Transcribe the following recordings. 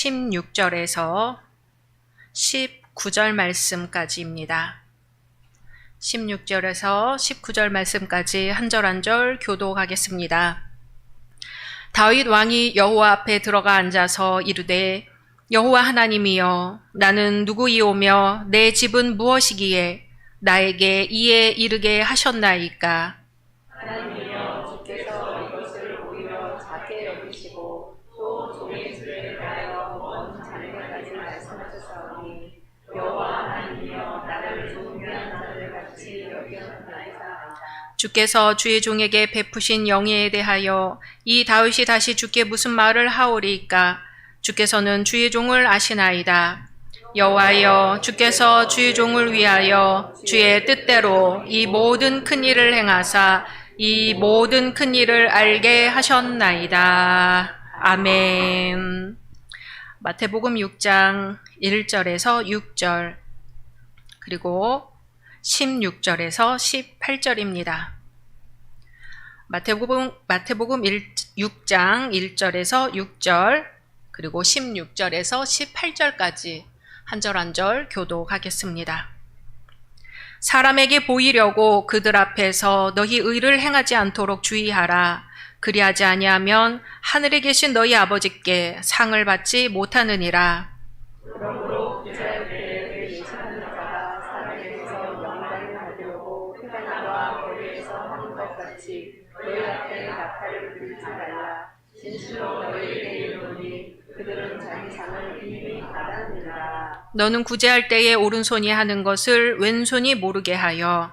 16절에서 19절 말씀까지입니다. 16절에서 19절 말씀까지 한 절 한 절 교독하겠습니다. 다윗 왕이 여호와 앞에 들어가 앉아서 이르되 여호와 하나님이여 나는 누구이오며 내 집은 무엇이기에 나에게 이에 이르게 하셨나이까 주께서 주의 종에게 베푸신 영예에 대하여 이 다윗이 다시 주께 무슨 말을 하오리이까? 주께서는 주의 종을 아시나이다. 여호와여 주께서 주의 종을 위하여 주의 뜻대로 이 모든 큰 일을 행하사 이 모든 큰 일을 알게 하셨나이다. 아멘. 마태복음 6장 1절에서 6절. 그리고 16절에서 18절입니다. 마태복음, 마태복음 1, 6장 1절에서 6절, 그리고 16절에서 18절까지 한 절 한 절 교독하겠습니다. 사람에게 보이려고 그들 앞에서 너희 의를 행하지 않도록 주의하라. 그리하지 아니하면 하늘에 계신 너희 아버지께 상을 받지 못하느니라. 너는 구제할 때에 오른손이 하는 것을 왼손이 모르게 하여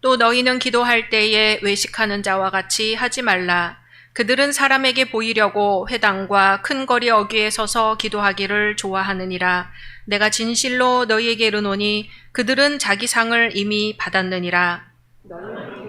또 너희는 기도할 때에 외식하는 자와 같이 하지 말라. 그들은 사람에게 보이려고 회당과 큰 거리 어귀에 서서 기도하기를 좋아하느니라. 내가 진실로 너희에게 이르노니 그들은 자기 상을 이미 받았느니라. 너는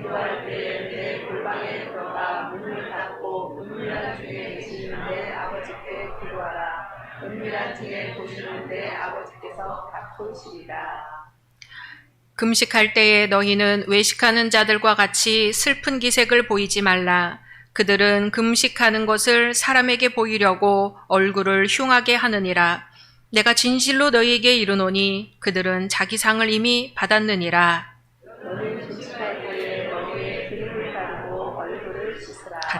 금식할 때에 너희는 외식하는 자들과 같이 슬픈 기색을 보이지 말라. 그들은 금식하는 것을 사람에게 보이려고 얼굴을 흉하게 하느니라. 내가 진실로 너희에게 이르노니 그들은 자기 상을 이미 받았느니라.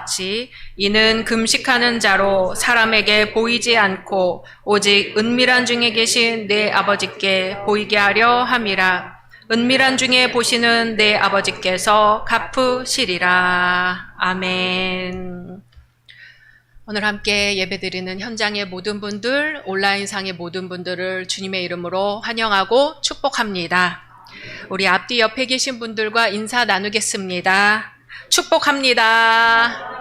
같이 이는 금식하는 자로 사람에게 보이지 않고 오직 은밀한 중에 계신 내 아버지께 보이게 하려 함이라. 은밀한 중에 보시는 내 아버지께서 갚으시리라. 아멘. 오늘 함께 예배드리는 현장의 모든 분들, 온라인상의 모든 분들을 주님의 이름으로 환영하고 축복합니다. 우리 앞뒤 옆에 계신 분들과 인사 나누겠습니다. 축복합니다.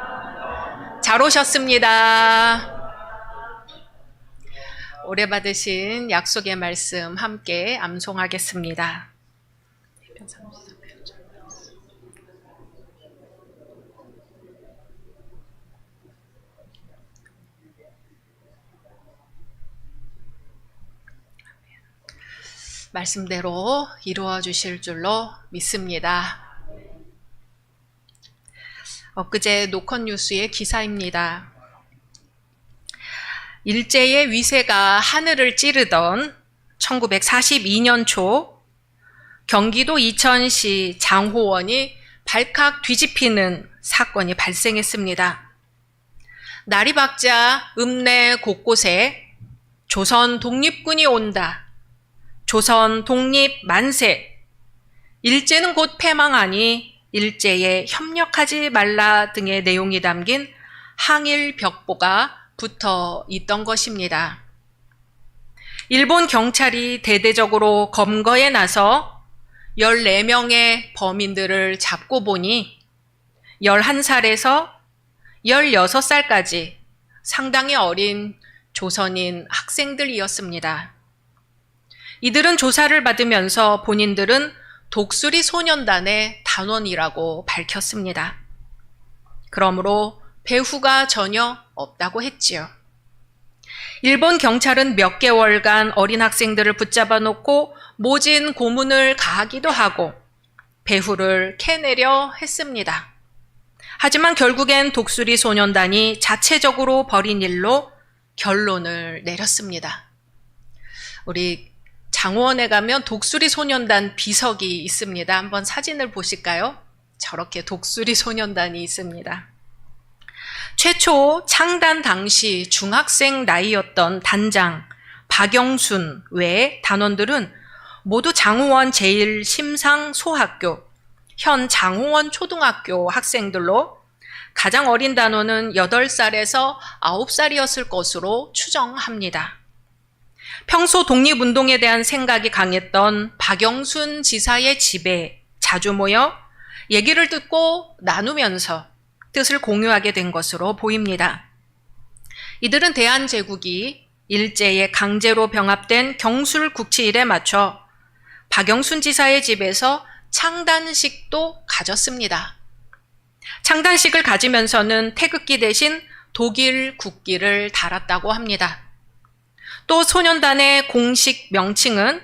잘 오셨습니다. 오래 받으신 약속의 말씀 함께 암송하겠습니다. 말씀대로 이루어 주실 줄로 믿습니다. 엊그제 노컷 뉴스의 기사입니다. 일제의 위세가 하늘을 찌르던 1942년 초 경기도 이천시 장호원이 발칵 뒤집히는 사건이 발생했습니다. 날이 밝자 읍내 곳곳에 조선 독립군이 온다. 조선 독립 만세. 일제는 곧 패망하니 일제에 협력하지 말라 등의 내용이 담긴 항일 벽보가 붙어 있던 것입니다. 일본 경찰이 대대적으로 검거에 나서 14명의 범인들을 잡고 보니 11살에서 16살까지 상당히 어린 조선인 학생들이었습니다. 이들은 조사를 받으면서 본인들은 독수리 소년단의 단원이라고 밝혔습니다. 그러므로 배후가 전혀 없다고 했지요. 일본 경찰은 몇 개월간 어린 학생들을 붙잡아 놓고 모진 고문을 가하기도 하고 배후를 캐내려 했습니다. 하지만 결국엔 독수리 소년단이 자체적으로 벌인 일로 결론을 내렸습니다. 우리 장원에 가면 독수리 소년단 비석이 있습니다. 한번 사진을 보실까요? 저렇게 독수리 소년단이 있습니다. 최초 창단 당시 중학생 나이였던 단장 박영순 외 단원들은 모두 장호원 제1심상 소학교, 현 장호원 초등학교 학생들로 가장 어린 단원은 8살에서 9살이었을 것으로 추정합니다. 평소 독립운동에 대한 생각이 강했던 박영순 지사의 집에 자주 모여 얘기를 듣고 나누면서 뜻을 공유하게 된 것으로 보입니다. 이들은 대한제국이 일제에 강제로 병합된 경술 국치일에 맞춰 박영순 지사의 집에서 창단식도 가졌습니다. 창단식을 가지면서는 태극기 대신 독일 국기를 달았다고 합니다. 또 소년단의 공식 명칭은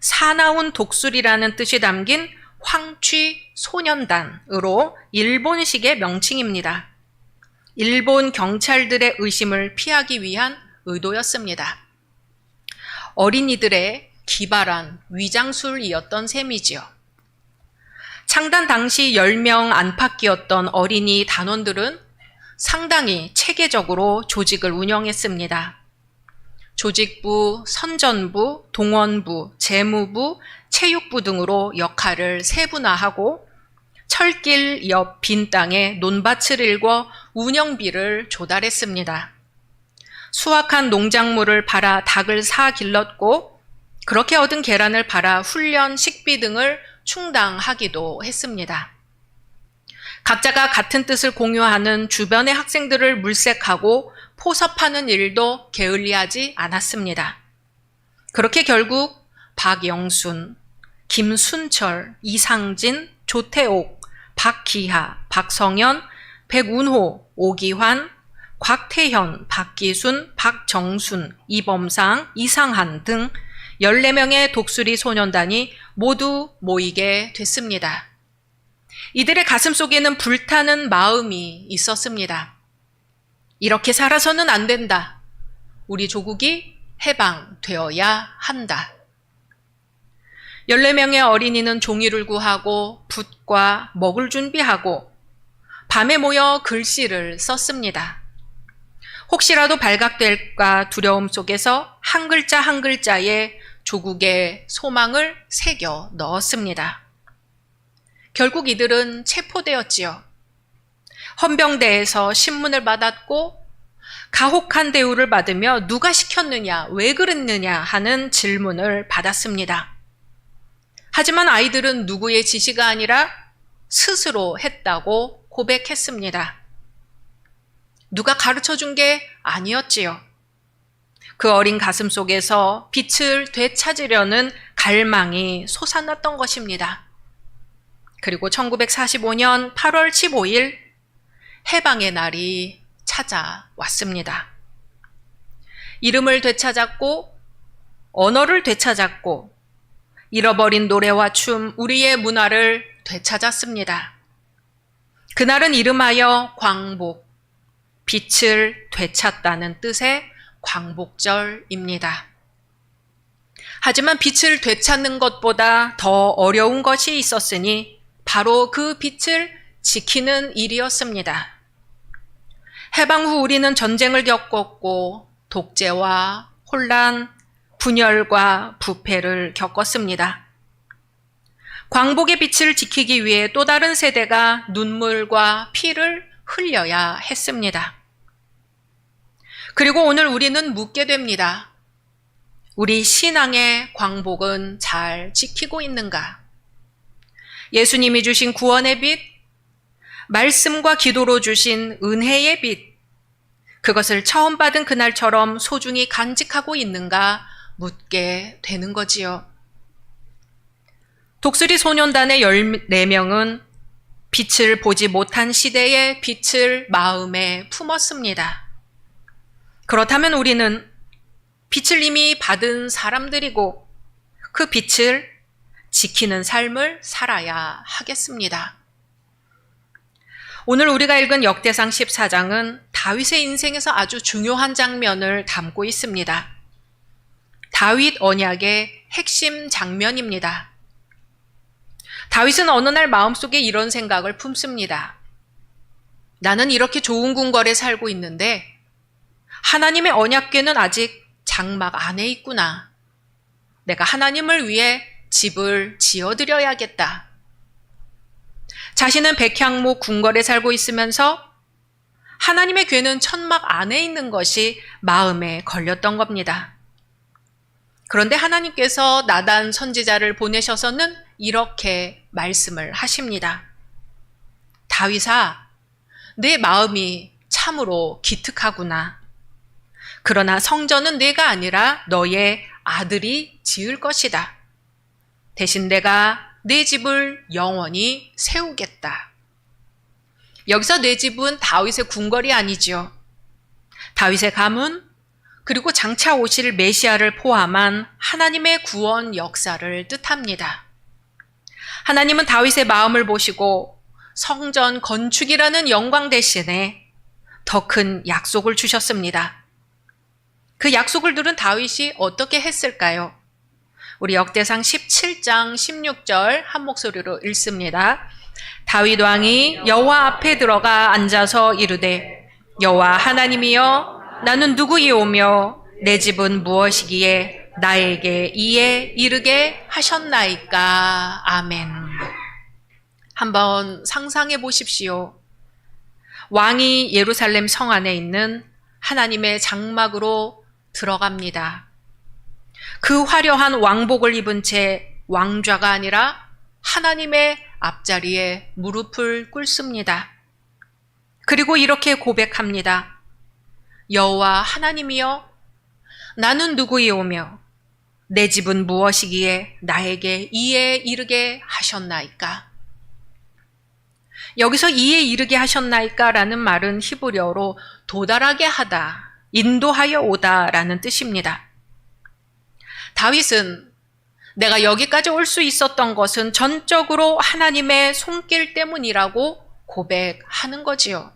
사나운 독수리라는 뜻이 담긴 황취 소년단으로 일본식의 명칭입니다. 일본 경찰들의 의심을 피하기 위한 의도였습니다. 어린이들의 기발한 위장술이었던 셈이지요. 창단 당시 10명 안팎이었던 어린이 단원들은 상당히 체계적으로 조직을 운영했습니다. 조직부, 선전부, 동원부, 재무부, 체육부 등으로 역할을 세분화하고 철길 옆 빈 땅에 논밭을 일궈 운영비를 조달했습니다. 수확한 농작물을 팔아 닭을 사 길렀고 그렇게 얻은 계란을 팔아 훈련 식비 등을 충당하기도 했습니다. 각자가 같은 뜻을 공유하는 주변의 학생들을 물색하고 포섭하는 일도 게을리하지 않았습니다. 그렇게 결국 박영순, 김순철, 이상진, 조태옥, 박기하, 박성현, 백운호, 오기환, 곽태현, 박기순, 박정순, 이범상, 이상한 등 14명의 독수리 소년단이 모두 모이게 됐습니다. 이들의 가슴 속에는 불타는 마음이 있었습니다. 이렇게 살아서는 안 된다. 우리 조국이 해방되어야 한다. 14명의 어린이는 종이를 구하고 붓과 먹을 준비하고 밤에 모여 글씨를 썼습니다. 혹시라도 발각될까 두려움 속에서 한 글자 한 글자에 조국의 소망을 새겨 넣었습니다. 결국 이들은 체포되었지요. 헌병대에서 신문을 받았고 가혹한 대우를 받으며 누가 시켰느냐, 왜 그랬느냐 하는 질문을 받았습니다. 하지만 아이들은 누구의 지시가 아니라 스스로 했다고 고백했습니다. 누가 가르쳐 준 게 아니었지요. 그 어린 가슴 속에서 빛을 되찾으려는 갈망이 솟아났던 것입니다. 그리고 1945년 8월 15일 해방의 날이 찾아왔습니다. 이름을 되찾았고, 언어를 되찾았고, 잃어버린 노래와 춤, 우리의 문화를 되찾았습니다. 그날은 이름하여 광복, 빛을 되찾다는 뜻의 광복절입니다. 하지만 빛을 되찾는 것보다 더 어려운 것이 있었으니 바로 그 빛을 지키는 일이었습니다. 해방 후 우리는 전쟁을 겪었고 독재와 혼란, 분열과 부패를 겪었습니다. 광복의 빛을 지키기 위해 또 다른 세대가 눈물과 피를 흘려야 했습니다. 그리고 오늘 우리는 묻게 됩니다. 우리 신앙의 광복은 잘 지키고 있는가? 예수님이 주신 구원의 빛, 말씀과 기도로 주신 은혜의 빛, 그것을 처음 받은 그날처럼 소중히 간직하고 있는가 묻게 되는 거지요. 독수리 소년단의 14명은 빛을 보지 못한 시대의 빛을 마음에 품었습니다. 그렇다면 우리는 빛을 이미 받은 사람들이고 그 빛을 지키는 삶을 살아야 하겠습니다. 오늘 우리가 읽은 역대상 14장은 다윗의 인생에서 아주 중요한 장면을 담고 있습니다. 다윗 언약의 핵심 장면입니다. 다윗은 어느 날 마음속에 이런 생각을 품습니다. 나는 이렇게 좋은 궁궐에 살고 있는데 하나님의 언약궤는 아직 장막 안에 있구나. 내가 하나님을 위해 집을 지어드려야겠다. 자신은 백향목 궁궐에 살고 있으면서 하나님의 궤는 천막 안에 있는 것이 마음에 걸렸던 겁니다. 그런데 하나님께서 나단 선지자를 보내셔서는 이렇게 말씀을 하십니다. 다윗아, 내 마음이 참으로 기특하구나. 그러나 성전은 내가 아니라 너의 아들이 지을 것이다. 대신 내가 내 집을 영원히 세우겠다. 여기서 내 집은 다윗의 궁궐이 아니지요. 다윗의 가문, 그리고 장차 오실 메시아를 포함한 하나님의 구원 역사를 뜻합니다. 하나님은 다윗의 마음을 보시고 성전 건축이라는 영광 대신에 더 큰 약속을 주셨습니다. 그 약속을 들은 다윗이 어떻게 했을까요? 우리 역대상 17장 16절 한 목소리로 읽습니다. 다윗 왕이 여호와 앞에 들어가 앉아서 이르되 여호와 하나님이여 나는 누구이오며 내 집은 무엇이기에 나에게 이에 이르게 하셨나이까 아멘. 한번 상상해 보십시오. 왕이 예루살렘 성 안에 있는 하나님의 장막으로 들어갑니다. 그 화려한 왕복을 입은 채 왕좌가 아니라 하나님의 앞자리에 무릎을 꿇습니다. 그리고 이렇게 고백합니다. 여호와 하나님이여 나는 누구이오며 내 집은 무엇이기에 나에게 이에 이르게 하셨나이까? 여기서 이에 이르게 하셨나이까 라는 말은 히브리어로 도달하게 하다, 인도하여 오다 라는 뜻입니다. 다윗은 내가 여기까지 올 수 있었던 것은 전적으로 하나님의 손길 때문이라고 고백하는 거지요.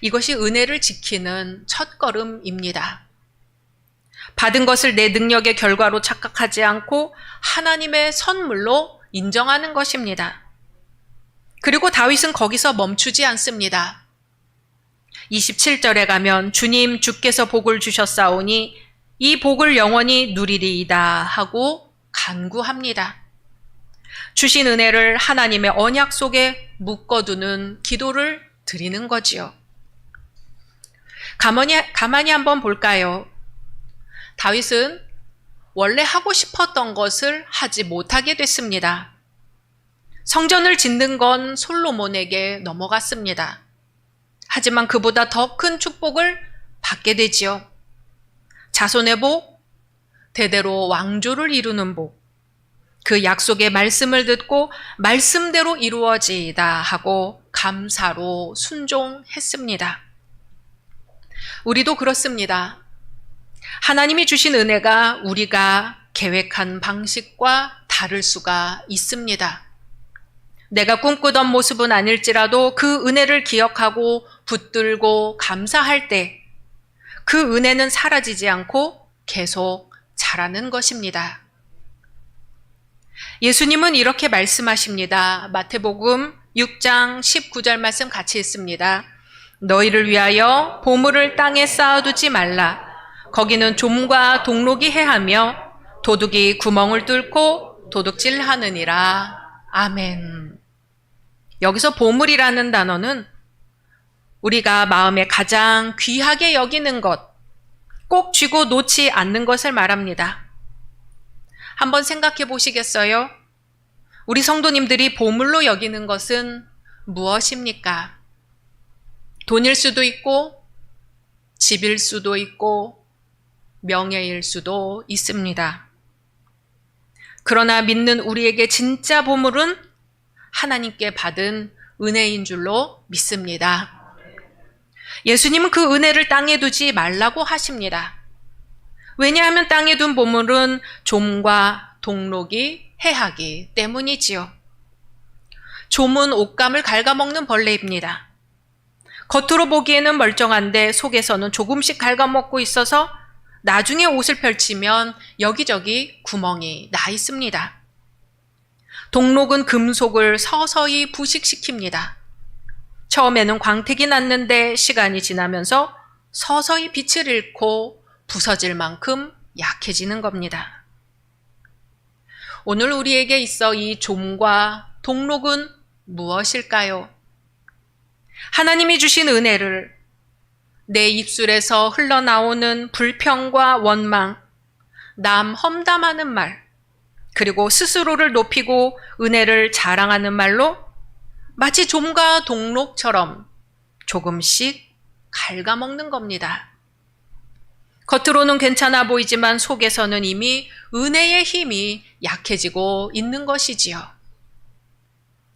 이것이 은혜를 지키는 첫 걸음입니다. 받은 것을 내 능력의 결과로 착각하지 않고 하나님의 선물로 인정하는 것입니다. 그리고 다윗은 거기서 멈추지 않습니다. 27절에 가면 주님 주께서 복을 주셨사오니 이 복을 영원히 누리리이다 하고 간구합니다. 주신 은혜를 하나님의 언약 속에 묶어두는 기도를 드리는 거지요. 가만히, 가만히 한번 볼까요? 다윗은 원래 하고 싶었던 것을 하지 못하게 됐습니다. 성전을 짓는 건 솔로몬에게 넘어갔습니다. 하지만 그보다 더 큰 축복을 받게 되지요. 자손의 복, 대대로 왕조를 이루는 복, 그 약속의 말씀을 듣고 말씀대로 이루어지이다 하고 감사로 순종했습니다. 우리도 그렇습니다. 하나님이 주신 은혜가 우리가 계획한 방식과 다를 수가 있습니다. 내가 꿈꾸던 모습은 아닐지라도 그 은혜를 기억하고 붙들고 감사할 때 그 은혜는 사라지지 않고 계속 자라는 것입니다. 예수님은 이렇게 말씀하십니다. 마태복음 6장 19절 말씀 같이 읽습니다. 너희를 위하여 보물을 땅에 쌓아두지 말라. 거기는 좀과 동록이 해하며 도둑이 구멍을 뚫고 도둑질 하느니라. 아멘. 여기서 보물이라는 단어는 우리가 마음에 가장 귀하게 여기는 것, 꼭 쥐고 놓지 않는 것을 말합니다. 한번 생각해 보시겠어요? 우리 성도님들이 보물로 여기는 것은 무엇입니까? 돈일 수도 있고, 집일 수도 있고, 명예일 수도 있습니다. 그러나 믿는 우리에게 진짜 보물은 하나님께 받은 은혜인 줄로 믿습니다. 예수님은 그 은혜를 땅에 두지 말라고 하십니다. 왜냐하면 땅에 둔 보물은 좀과 동록이 해하기 때문이지요. 조문 옷감을 갉아먹는 벌레입니다. 겉으로 보기에는 멀쩡한데 속에서는 조금씩 갉아먹고 있어서 나중에 옷을 펼치면 여기저기 구멍이 나 있습니다. 동록은 금속을 서서히 부식시킵니다. 처음에는 광택이 났는데 시간이 지나면서 서서히 빛을 잃고 부서질 만큼 약해지는 겁니다. 오늘 우리에게 있어 이 좀과 동록은 무엇일까요? 하나님이 주신 은혜를 내 입술에서 흘러나오는 불평과 원망, 남 험담하는 말, 그리고 스스로를 높이고 은혜를 자랑하는 말로 마치 좀과 동록처럼 조금씩 갉아먹는 겁니다. 겉으로는 괜찮아 보이지만 속에서는 이미 은혜의 힘이 약해지고 있는 것이지요.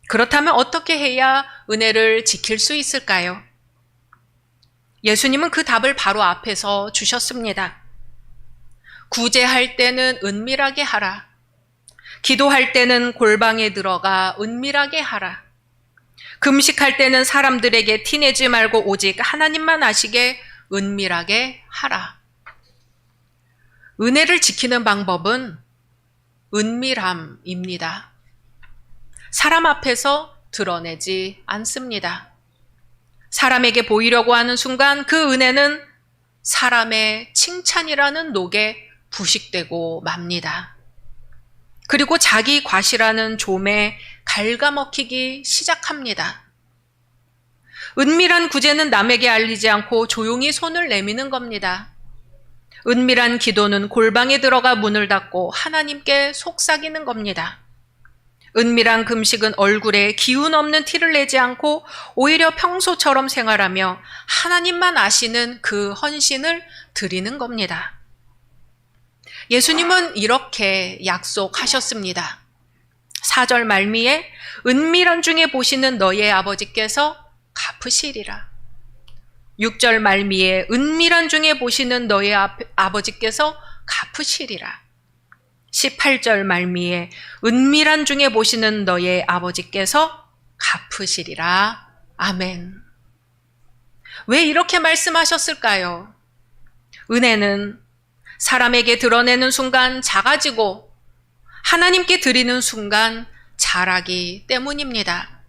그렇다면 어떻게 해야 은혜를 지킬 수 있을까요? 예수님은 그 답을 바로 앞에서 주셨습니다. 구제할 때는 은밀하게 하라. 기도할 때는 골방에 들어가 은밀하게 하라. 금식할 때는 사람들에게 티내지 말고 오직 하나님만 아시게 은밀하게 하라. 은혜를 지키는 방법은 은밀함입니다. 사람 앞에서 드러내지 않습니다. 사람에게 보이려고 하는 순간 그 은혜는 사람의 칭찬이라는 녹에 부식되고 맙니다. 그리고 자기 과시라는 좀에 갉아먹히기 시작합니다. 은밀한 구제는 남에게 알리지 않고 조용히 손을 내미는 겁니다. 은밀한 기도는 골방에 들어가 문을 닫고 하나님께 속삭이는 겁니다. 은밀한 금식은 얼굴에 기운 없는 티를 내지 않고 오히려 평소처럼 생활하며 하나님만 아시는 그 헌신을 드리는 겁니다. 예수님은 이렇게 약속하셨습니다. 4절 말미에 은밀한 중에 보시는 너의 아버지께서 갚으시리라. 6절 말미에 은밀한 중에 보시는 너의 아버지께서 갚으시리라. 18절 말미에 은밀한 중에 보시는 너의 아버지께서 갚으시리라. 아멘. 왜 이렇게 말씀하셨을까요? 은혜는 사람에게 드러내는 순간 작아지고 하나님께 드리는 순간 자라기 때문입니다.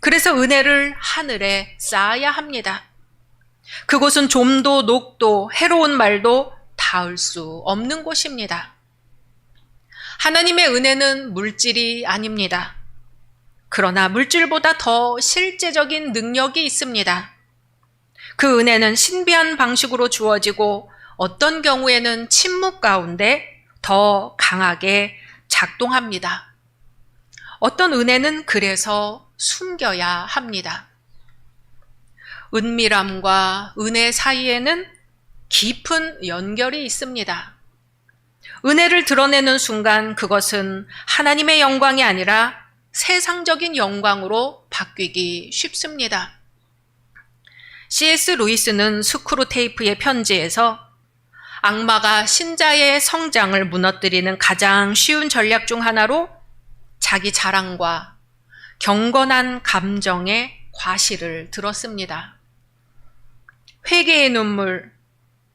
그래서 은혜를 하늘에 쌓아야 합니다. 그곳은 좀도 녹도 해로운 말도 닿을 수 없는 곳입니다. 하나님의 은혜는 물질이 아닙니다. 그러나 물질보다 더 실제적인 능력이 있습니다. 그 은혜는 신비한 방식으로 주어지고 어떤 경우에는 침묵 가운데 더 강하게 작동합니다. 어떤 은혜는 그래서 숨겨야 합니다. 은밀함과 은혜 사이에는 깊은 연결이 있습니다. 은혜를 드러내는 순간 그것은 하나님의 영광이 아니라 세상적인 영광으로 바뀌기 쉽습니다. C.S. 루이스는 스크루 테이프의 편지에서 악마가 신자의 성장을 무너뜨리는 가장 쉬운 전략 중 하나로 자기 자랑과 경건한 감정의 과시를 들었습니다. 회개의 눈물,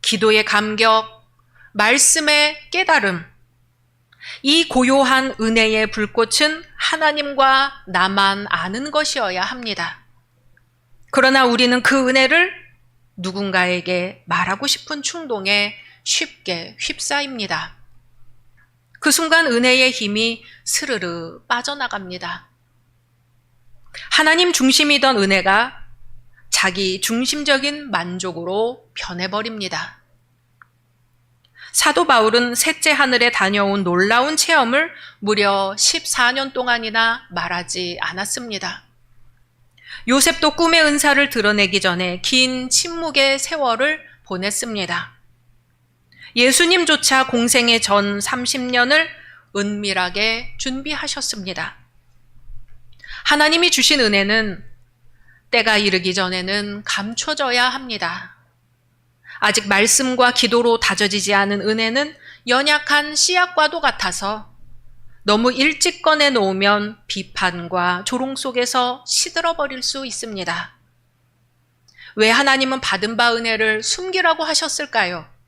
기도의 감격, 말씀의 깨달음. 이 고요한 은혜의 불꽃은 하나님과 나만 아는 것이어야 합니다. 그러나 우리는 그 은혜를 누군가에게 말하고 싶은 충동에 쉽게 휩싸입니다. 그 순간 은혜의 힘이 스르르 빠져나갑니다. 하나님 중심이던 은혜가 자기 중심적인 만족으로 변해버립니다. 사도 바울은 셋째 하늘에 다녀온 놀라운 체험을 무려 14년 동안이나 말하지 않았습니다. 요셉도 꿈의 은사를 드러내기 전에 긴 침묵의 세월을 보냈습니다. 예수님조차 공생의 전 30년을 은밀하게 준비하셨습니다. 하나님이 주신 은혜는 때가 이르기 전에는 감춰져야 합니다. 아직 말씀과 기도로 다져지지 않은 은혜는 연약한 씨앗과도 같아서 너무 일찍 꺼내 놓으면 비판과 조롱 속에서 시들어 버릴 수 있습니다. 왜 하나님은 받은 바 은혜를 숨기라고 하셨을까요?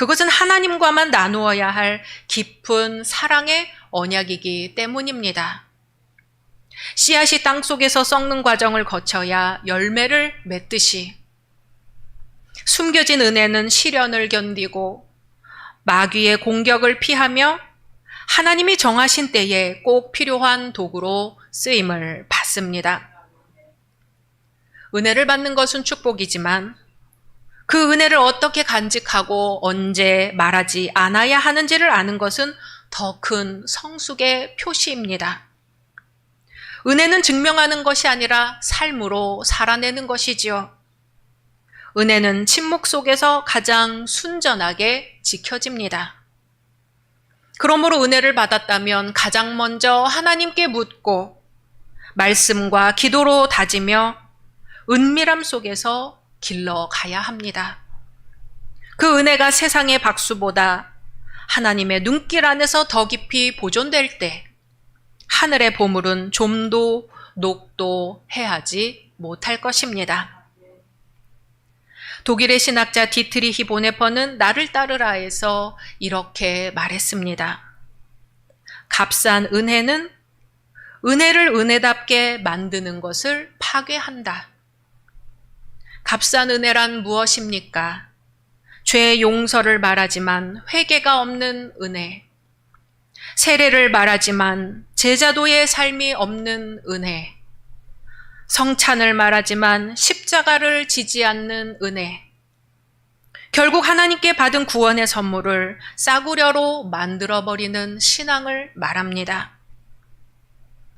그것은 하나님과만 나누어야 할 깊은 사랑의 언약이기 때문입니다. 씨앗이 땅 속에서 썩는 과정을 거쳐야 열매를 맺듯이 숨겨진 은혜는 시련을 견디고 마귀의 공격을 피하며 하나님이 정하신 때에 꼭 필요한 도구로 쓰임을 받습니다. 은혜를 받는 것은 축복이지만 그 은혜를 어떻게 간직하고 언제 말하지 않아야 하는지를 아는 것은 더 큰 성숙의 표시입니다. 은혜는 증명하는 것이 아니라 삶으로 살아내는 것이지요. 은혜는 침묵 속에서 가장 순전하게 지켜집니다. 그러므로 은혜를 받았다면 가장 먼저 하나님께 묻고 말씀과 기도로 다지며 은밀함 속에서 길러 가야 합니다. 그 은혜가 세상의 박수보다 하나님의 눈길 안에서 더 깊이 보존될 때 하늘의 보물은 좀도 녹도 해하지 못할 것입니다. 독일의 신학자 디트리히 보네퍼는 나를 따르라에서 이렇게 말했습니다. 값싼 은혜는 은혜를 은혜답게 만드는 것을 파괴한다. 값싼 은혜란 무엇입니까? 죄의 용서를 말하지만 회개가 없는 은혜. 세례를 말하지만 제자도의 삶이 없는 은혜. 성찬을 말하지만 십자가를 지지 않는 은혜. 결국 하나님께 받은 구원의 선물을 싸구려로 만들어버리는 신앙을 말합니다.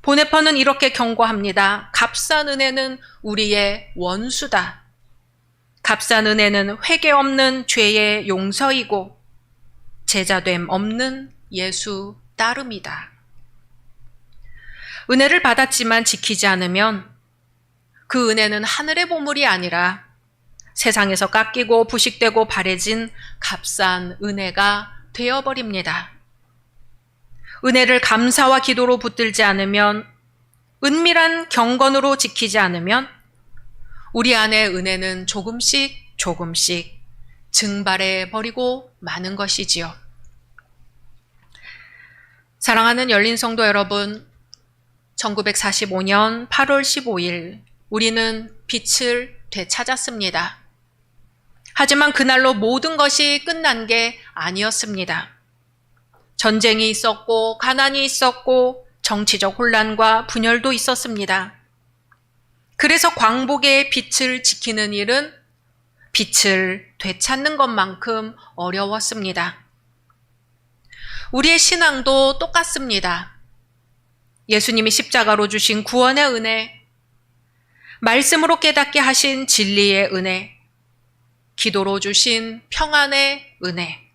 보네퍼는 이렇게 경고합니다. 값싼 은혜는 우리의 원수다. 값싼 은혜는 회개 없는 죄의 용서이고 제자됨 없는 예수 따름이다. 은혜를 받았지만 지키지 않으면 그 은혜는 하늘의 보물이 아니라 세상에서 깎이고 부식되고 바래진 값싼 은혜가 되어버립니다. 은혜를 감사와 기도로 붙들지 않으면 은밀한 경건으로 지키지 않으면 우리 안의 은혜는 조금씩 조금씩 증발해 버리고 마는 것이지요. 사랑하는 열린 성도 여러분, 1945년 8월 15일 우리는 빛을 되찾았습니다. 하지만 그날로 모든 것이 끝난 게 아니었습니다. 전쟁이 있었고, 가난이 있었고, 정치적 혼란과 분열도 있었습니다. 그래서 광복의 빛을 지키는 일은 빛을 되찾는 것만큼 어려웠습니다. 우리의 신앙도 똑같습니다. 예수님이 십자가로 주신 구원의 은혜, 말씀으로 깨닫게 하신 진리의 은혜, 기도로 주신 평안의 은혜.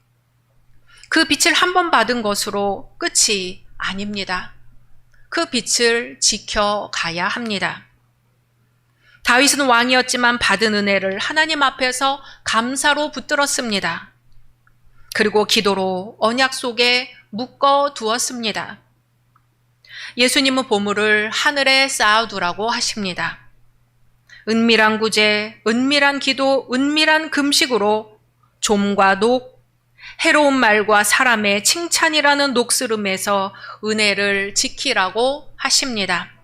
그 빛을 한 번 받은 것으로 끝이 아닙니다. 그 빛을 지켜가야 합니다. 다윗은 왕이었지만 받은 은혜를 하나님 앞에서 감사로 붙들었습니다. 그리고 기도로 언약 속에 묶어 두었습니다. 예수님은 보물을 하늘에 쌓아두라고 하십니다. 은밀한 구제, 은밀한 기도, 은밀한 금식으로 좀과 녹, 해로운 말과 사람의 칭찬이라는 녹스름에서 은혜를 지키라고 하십니다.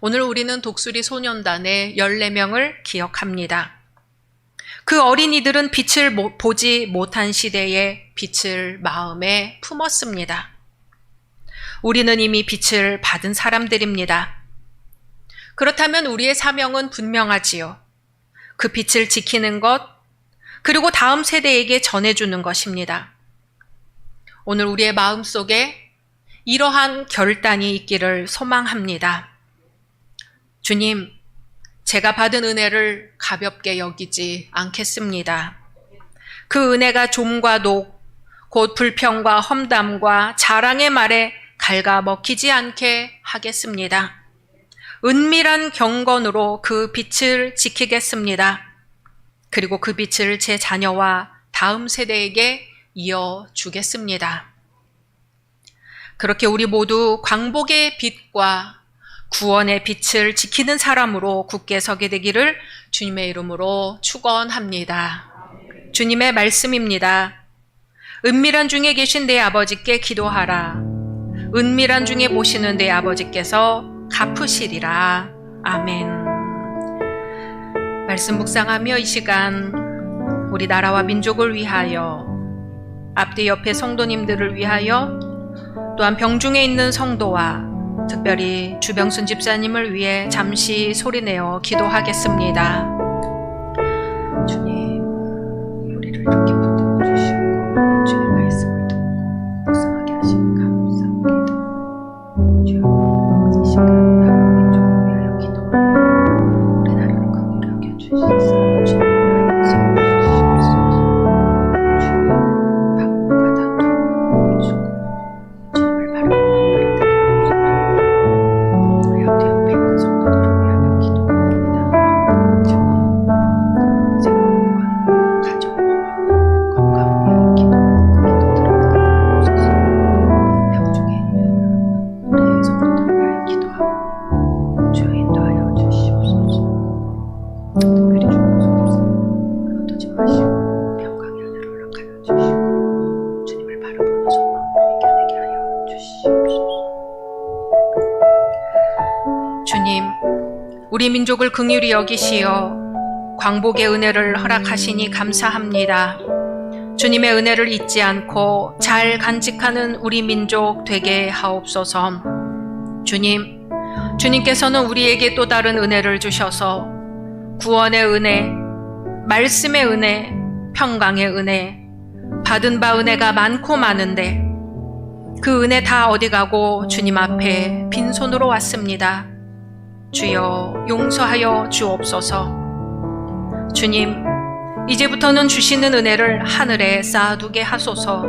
오늘 우리는 독수리 소년단의 14명을 기억합니다. 그 어린이들은 빛을 보지 못한 시대에 빛을 마음에 품었습니다. 우리는 이미 빛을 받은 사람들입니다. 그렇다면 우리의 사명은 분명하지요. 그 빛을 지키는 것, 그리고 다음 세대에게 전해주는 것입니다. 오늘 우리의 마음 속에 이러한 결단이 있기를 소망합니다. 주님, 제가 받은 은혜를 가볍게 여기지 않겠습니다. 그 은혜가 좀과 녹, 곧 불평과 험담과 자랑의 말에 갉아 먹히지 않게 하겠습니다. 은밀한 경건으로 그 빛을 지키겠습니다. 그리고 그 빛을 제 자녀와 다음 세대에게 이어주겠습니다. 그렇게 우리 모두 광복의 빛과 구원의 빛을 지키는 사람으로 굳게 서게 되기를 주님의 이름으로 축원합니다. 주님의 말씀입니다. 은밀한 중에 계신 내 아버지께 기도하라. 은밀한 중에 보시는 내 아버지께서 갚으시리라. 아멘. 말씀 묵상하며 이 시간 우리 나라와 민족을 위하여 앞뒤 옆에 성도님들을 위하여 또한 병중에 있는 성도와 특별히 주병순 집사님을 위해 잠시 소리내어 기도하겠습니다. 주님, 우리를 이렇게 붙들어 주시고 주의 말씀을 듣고 묵상하게 하시니 감사합니다. 주여, 이 시간 긍휼히 여기시어 광복의 은혜를 허락하시니 감사합니다. 주님의 은혜를 잊지 않고 잘 간직하는 우리 민족 되게 하옵소서. 주님, 주님께서는 우리에게 또 다른 은혜를 주셔서 구원의 은혜, 말씀의 은혜, 평강의 은혜, 받은 바 은혜가 많고 많은데 그 은혜 다 어디 가고 주님 앞에 빈손으로 왔습니다. 주여 용서하여 주옵소서. 주님, 이제부터는 주시는 은혜를 하늘에 쌓아두게 하소서.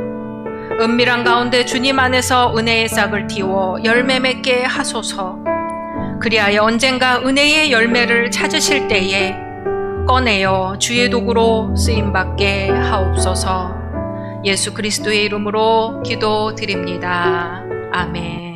은밀한 가운데 주님 안에서 은혜의 싹을 틔워 열매 맺게 하소서. 그리하여 언젠가 은혜의 열매를 찾으실 때에 꺼내어 주의 도구로 쓰임 받게 하옵소서. 예수 그리스도의 이름으로 기도드립니다. 아멘.